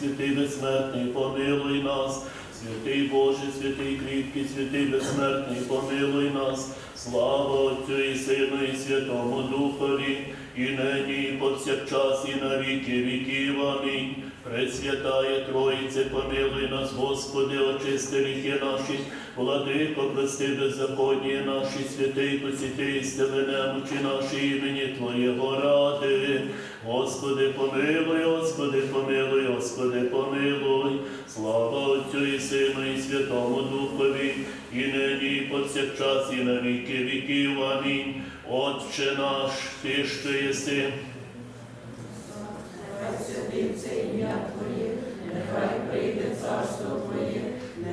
святий безсмертний, помилуй нас, святий Боже, святий кріпкий, святий безсмертний, помилуй нас, слава Отцю і Сину, і Святому Духові, і нині, і повсякчас, і на віки віків. Амінь. Пресвятає Троїце, помилуй нас, Господи, очисти гріхи наші, владико, прости беззаконні наші, святий, посіти, стели немочі наші імені Твоєго ради. Господи, помилуй, Господи, помилуй, Господи, помилуй. Слава Отцю і Сину, і Святому Духові, і нині, і повсякчас, і на віки віків. Амінь. Отче наш, ти що єси, нехай прийде царство Твоє,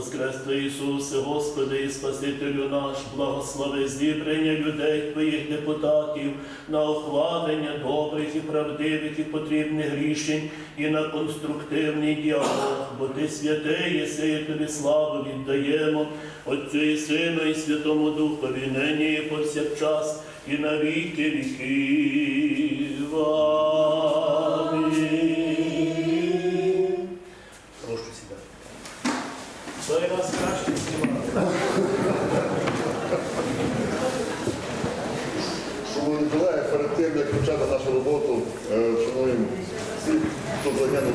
Воскресне Ісусе, Господи і Спасителю наш, благослови зібрання людей Твоїх депутатів на ухвалення добрих і правдивих і потрібних рішень і на конструктивний діалог, бо Ти святий, єси, тобі славу віддаємо, Отцю і Сину, і Святому Духові, нині і повсякчас, і на віки віків. Амінь. Прошу сідати. Хто із вас краще знімати? Шановні колеги, перед тим, як почати нашу роботу, е, шануємо всіх, хто загинув.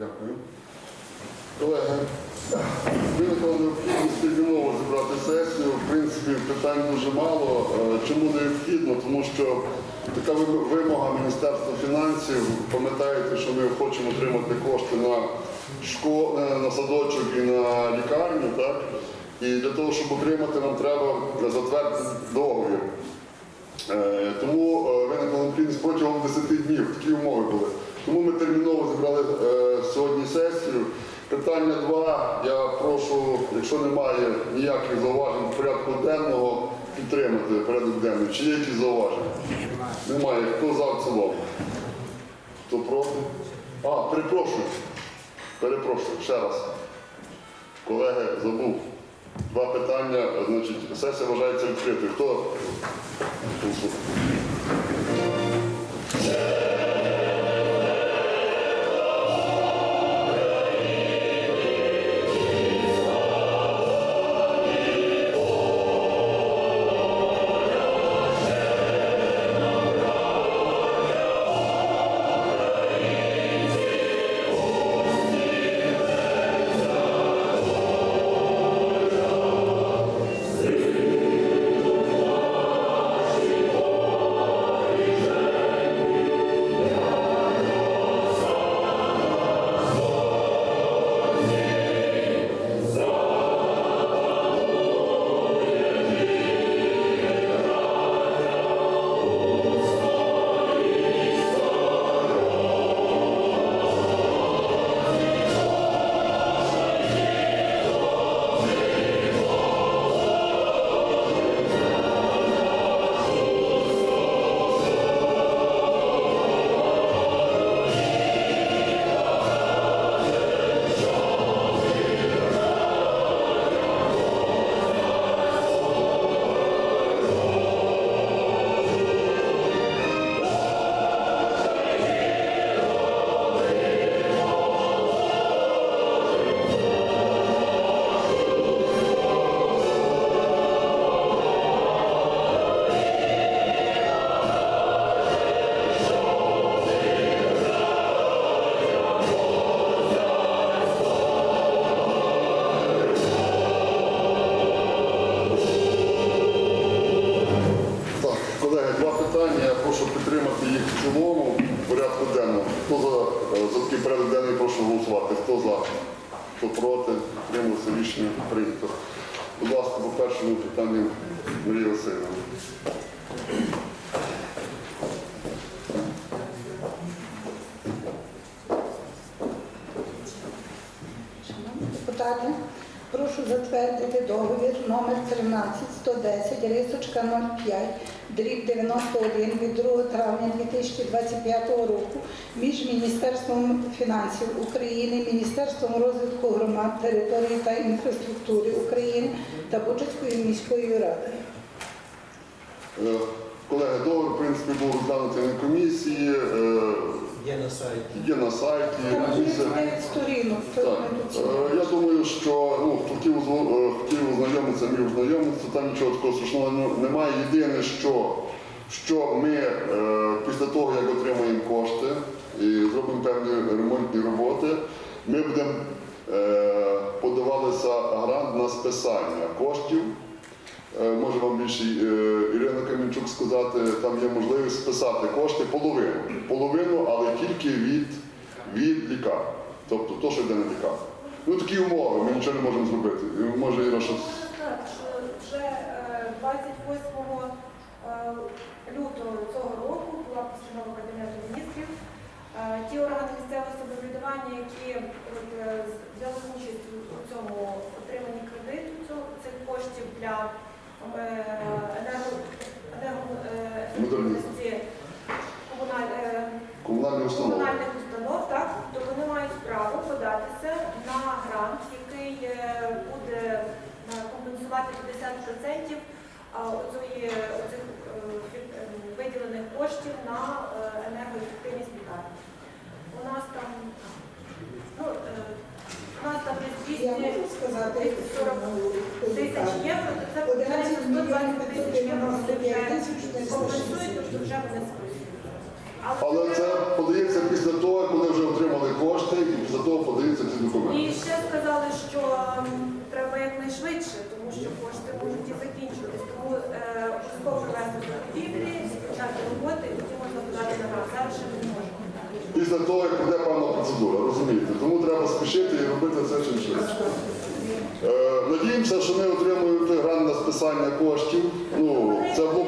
Дякую. Колеги, виникла необхідність терміново зібрати сесію. В принципі, питань дуже мало. Е, Чому необхідно? Тому що така вимога Міністерства фінансів. Пам'ятаєте, що ми хочемо отримати кошти на школу, на садочок і на лікарню. Так? І для того, щоб отримати, нам треба затвердити договір. Е, Тому е, виникла необхідність протягом 10 днів, такі умови були. Тому ми терміново зібрали е, сьогодні сесію. Питання 2. Я прошу, якщо немає ніяких зауважень в порядку денного, підтримати порядок денний. Чи є якісь зауваження? Немає. Хто за в цілому? Хто проти? А, перепрошую. Перепрошую, ще раз. Колеги, забув. Два питання, значить, сесія вважається відкритою. Хто? Прошу затвердити договір номер 13110 рисочка 05 дріб 91 від 2 травня 2025 року між Міністерством фінансів України, Міністерством розвитку громад, території та інфраструктури України та Бучацькою міською радою. Е, Колеги, договір, в принципі, був розглянутий на комісії, е, Є на сайті. є на сайті. Там Комісія- 39 сторінок, Так, е, я думаю, що ну, хотів, е, хотів ознайомитися, міг ознайомитися, там нічого такого страшного немає. Єдине, що, що ми е, після того, як отримаємо кошти і зробимо певні ремонтні роботи, ми будемо е, подавалися грант на списання коштів. Може вам більше Ірина Камінчук сказати, там є можливість списати кошти половину. Половину, але тільки від, від лікарні. Тобто то, що йде на лікарню. Ну такі умови, ми нічого не можемо зробити. Може Іра щось. Так, вже е, 28 е, лютого цього року була постанова Кабінету міністрів. Е, Ті органи місцевого самоврядування, які от, е, взяли участь у цьому отриманні кредиту цього- цих коштів для е, енерго- енерго- е, ефективності комуналь- е, Комунальні установи. комунальних установ, так, то вони мають право податися на грант, який е, буде е, компенсувати 50% а, оцої, оцих е, фі- е, виділених коштів на е, енергоефективність лікарні. У нас там, ну, е, у нас там десь Я 200 можу сказати, 240 тисяч євро, то це 11 120 тисяч євро вони вже компенсують, тобто вже вони списують. Але це подається після того, коли вже отримали кошти, і після того подаються ці документи. І ще сказали, що треба якнайшвидше, тому що кошти можуть і закінчуватись. Тому е, обов'язково провести закупівлі, почати роботи, і тоді можна подати на вас. Зараз ще не можемо. Після того, як буде певна процедура, розумієте? Тому треба спішити і робити це чим швидше. Е, Надіємося, що ми отримуємо той грант на списання коштів. Ну, це було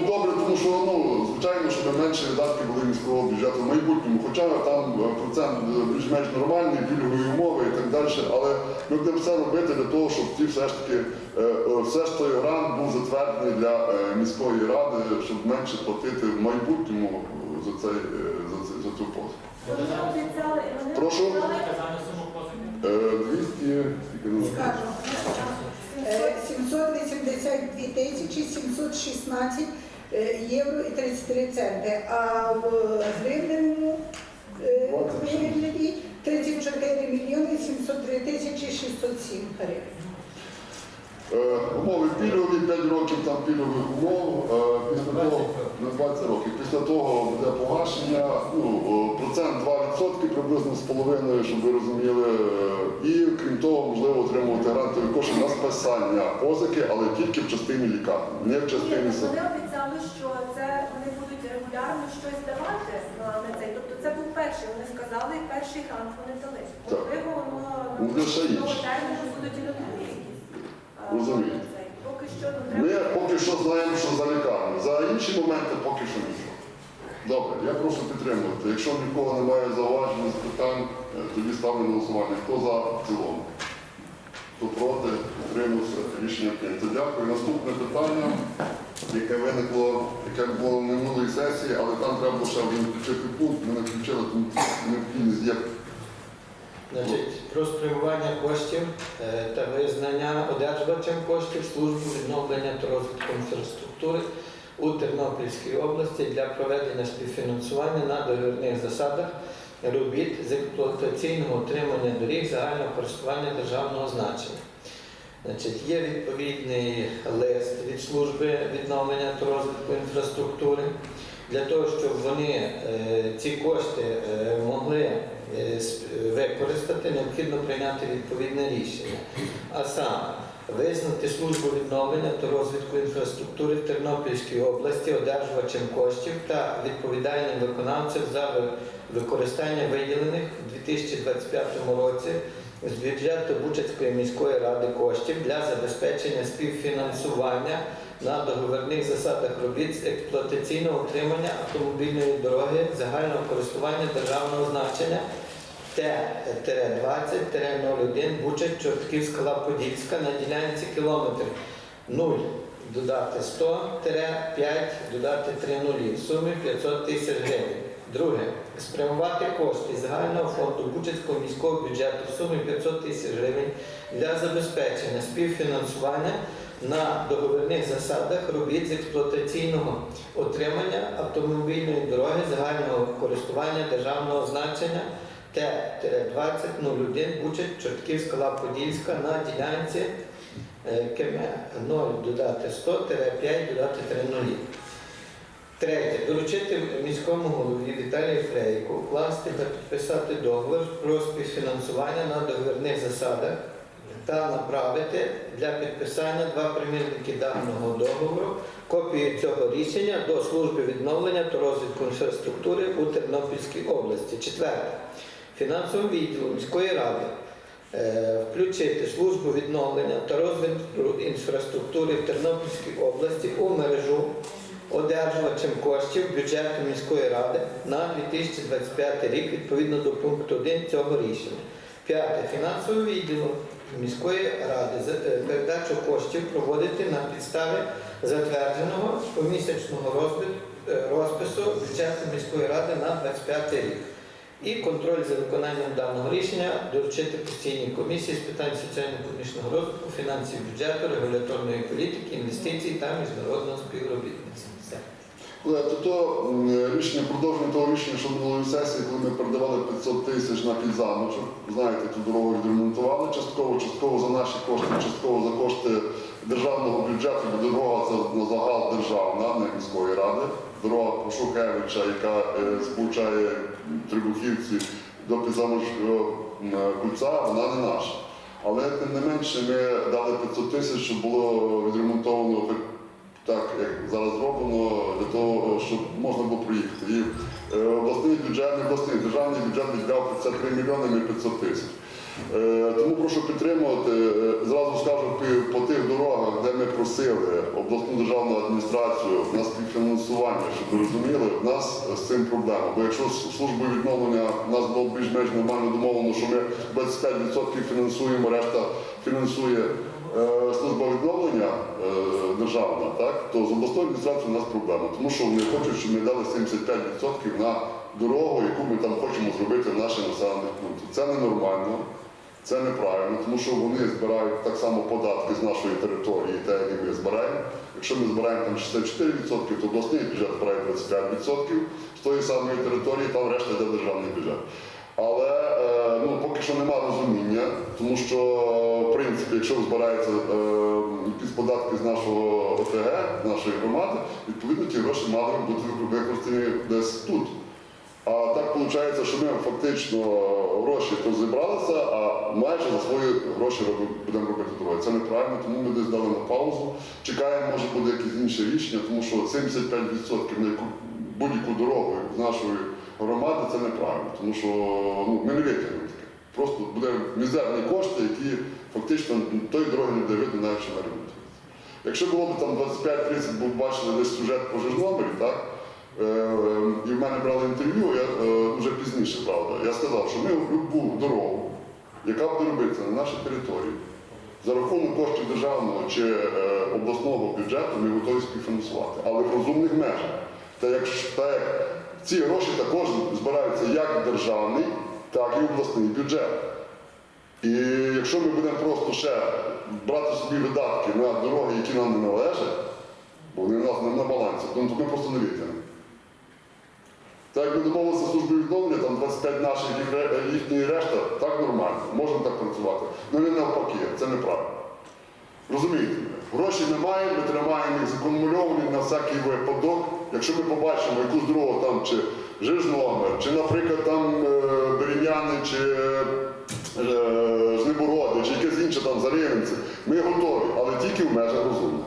тому що ну, звичайно, щоб менше видатки були міського бюджету в майбутньому. Хоча там е, процент е, більш-менш нормальний, пільгові умови і так далі. Але ми будемо все робити для того, щоб ті все ж таки е, все ж той грант був затверджений для міської ради, щоб менше платити в майбутньому за цей за, цей- за цю послугу. Прошу? обіцяли Е, 200, скільки ну, Скажу. Е, 782 тисячі 716 е, євро і 33 центи, а в гривневому е, вигляді 34 мільйони 703 тисячі 607 гривень. Е, Умови пільгові, 5 років там пільгових умов, е, після того на 20 років. Після того буде погашення, ну, е, процент 2% приблизно з половиною, щоб ви розуміли. Е, І крім того, можливо отримувати грантові кошти на списання позики, але тільки в частині лікарні, не в частині так сад. вони обіцяли, що це вони будуть регулярно щось давати на, на цей. Тобто це був перший. Вони сказали, і перший грант вони дали. Можливо, воно Ну, на терміну будуть і надалі якісь. Поки що ну, Ми поки що знаємо, що за лікарню. За інші моменти поки що нічого. Добре, я прошу підтримувати. Якщо нікого немає зауважень, запитань, е, тоді ставлю голосування. Хто за в цілому? Хто проти? Підтримався. Рішення прийнято. Дякую. Наступне питання, яке виникло, яке було в минулій сесії, але там треба було ще один включити пункт. Ми не включили, тому необхідність є. Значить, про спрямування коштів е, та визнання одержувачем коштів служби відновлення та розвитку інфраструктури у Тернопільській області для проведення співфінансування на договірних засадах робіт з експлуатаційного утримання доріг загального користування державного значення. Значить, є відповідний лист від служби відновлення та розвитку інфраструктури для того, щоб вони е, ці кошти е, могли е, використати, необхідно прийняти відповідне рішення. А саме визнати службу відновлення та розвитку інфраструктури в Тернопільській області одержувачем коштів та відповідальним виконавцем за використання виділених у 2025 році з бюджету Бучацької міської ради коштів для забезпечення співфінансування на договірних засадах робіт з експлуатаційного утримання автомобільної дороги загального користування державного значення Т-20-01 Бучач Чортківська Лаподільська на ділянці кілометр 0 додати 100 5 додати 3 нулі в сумі 500 тисяч гривень. Друге. Спрямувати кошти загального фонду Бучацького міського бюджету в сумі 500 тисяч гривень для забезпечення співфінансування на договірних засадах робіт з експлуатаційного отримання автомобільної дороги загального користування державного значення Т-2001 Бучач Чортківська Лаподільська на ділянці е, КМ 0 додати 100 5 додати 3 нулі. Третє. Доручити міському голові Віталію Фрейку вкласти та підписати договір про співфінансування на договірних засадах та направити для підписання два примірники даного договору, копію цього рішення до служби відновлення та розвитку інфраструктури у Тернопільській області. Четверте. Фінансовому відділу міської ради е, включити службу відновлення та розвитку інфраструктури в Тернопільській області у мережу одержувачем коштів бюджету міської ради на 2025 рік відповідно до пункту 1 цього рішення. П'яте. Фінансовий відділ міської ради е, передачу коштів проводити на підставі затвердженого помісячного е, розпису бюджету міської ради на 25 рік. І контроль за виконанням даного рішення доручити постійній комісії з питань соціально-економічного розвитку, фінансів бюджету, регуляторної політики, інвестицій та міжнародного співробітництва. Все. То, рішення продовження того рішення, що минулої сесії, коли ми передавали 500 тисяч на підзамочок, знаєте, ту дорогу відремонтували частково, частково за наші кошти, частково за кошти державного бюджету, бо дорога це на загал державна, не міської ради. Дорога Пошукевича, яка е, сполучає Трибухівці до підзамочного кульця, вона не наша. Але тим не менше ми дали 500 тисяч, щоб було відремонтовано так, як зараз зроблено, для того, щоб можна було проїхати. І е, обласний бюджет, обласний, державний бюджет віддав 53 мільйони на 500 тисяч. Е, Тому прошу підтримувати. Е, Зразу скажу по- тих дорогах, де ми просили обласну державну адміністрацію на співфінансування, щоб ви розуміли, в нас з цим проблема. Бо якщо з службою відновлення в нас було більш-менш нормально домовлено, що ми 25% фінансуємо, решта фінансує служба відновлення е, державна, так, то з обласною адміністрацією у нас проблема, тому що вони хочуть, щоб ми дали 75% на дорогу, яку ми там хочемо зробити в наших населених пунктах. Це ненормально, це неправильно, тому що вони збирають так само податки з нашої території, так як і ми збираємо. Якщо ми збираємо там 64%, то обласний бюджет збирає 25%, з тої самої території там решта йде державний бюджет. Але е, ну, поки що немає розуміння, тому що, в принципі, якщо збираються е, якісь податки з нашого ОТГ, з нашої громади, відповідно ті гроші мали бути використані десь тут. А так виходить, що ми фактично гроші то зібралися, а майже за свої гроші будемо робити дороги. Це неправильно, тому ми десь дали на паузу. Чекаємо, може буде якесь інше рішення, тому що 75% на яку будь-яку дорогу з нашої громади це неправильно, тому що ну, ми не витягнемо таке. Просто буде мізерні кошти, які фактично тої дороги не видно, навіть на ремонт. Якщо було б там 25-30, бо бачили десь сюжет по Жижномирі, так? Е, і в мене брали інтерв'ю, я е, вже пізніше, правда. Я сказав, що ми любу дорогу, яка буде робитися на нашій території, за рахунок коштів державного чи е, обласного бюджету ми готові співфінансувати, але в розумних межах. Та як, та як ці гроші також збираються як державний, так і обласний бюджет. І якщо ми будемо просто ще брати собі видатки на дороги, які нам не належать, вони в нас не на балансі, то ми просто не витягнемо. Так як ми домовилися з службою відновлення, там 25 наших їх їхньої решта, так нормально, можемо так працювати. Ну не навпаки, це неправильно. Розумієте? Грошей немає, ми тримаємо їх закумульовані всякий випадок. Якщо ми побачимо якусь дорогу там чи Жижномир, чи, наприклад, там е, Беріняни, чи е, Жнибороди, чи якесь інше там Зарівенці, ми готові, але тільки в межах розумного.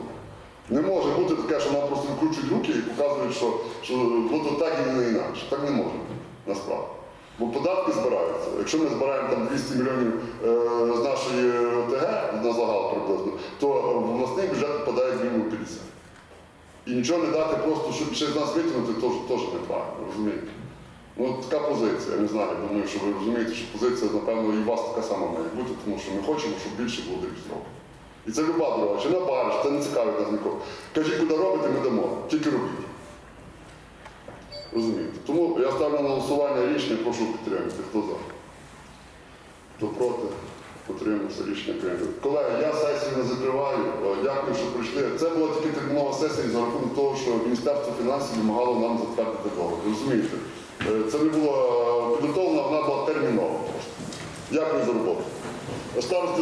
Не може бути таке, що нам просто викручують руки і показують, що, що буде так і не інакше. Так не може бути, насправді. Бо податки збираються. Якщо ми збираємо там 200 мільйонів е, з нашої ОТГ на загал приблизно, то в обласний бюджет попадає мінімум 50. І нічого не дати просто, щоб ще з нас витягнути, теж, теж неправильно, розумієте? Ну, така позиція. Я не знаю, думаю, що ви розумієте, що позиція, напевно, і у вас така сама має бути, тому що ми хочемо, щоб більше було реєстровано. І це люба дорога, чи на бариш, це не цікавить нас нікого. Кажіть, куди робите, ми дамо. Тільки робіть. Розумієте? Тому я ставлю на голосування рішення, прошу підтримати. Хто за? Хто проти? Утримався рішення прийнято. Колеги, я сесію не закриваю. Дякую, що прийшли. Це була тільки термінова сесія за рахунок того, що Міністерство фінансів вимагало нам затвердити договір. Розумієте? Е, Це не було е, підготовлено, вона була термінова. Дякую за роботу.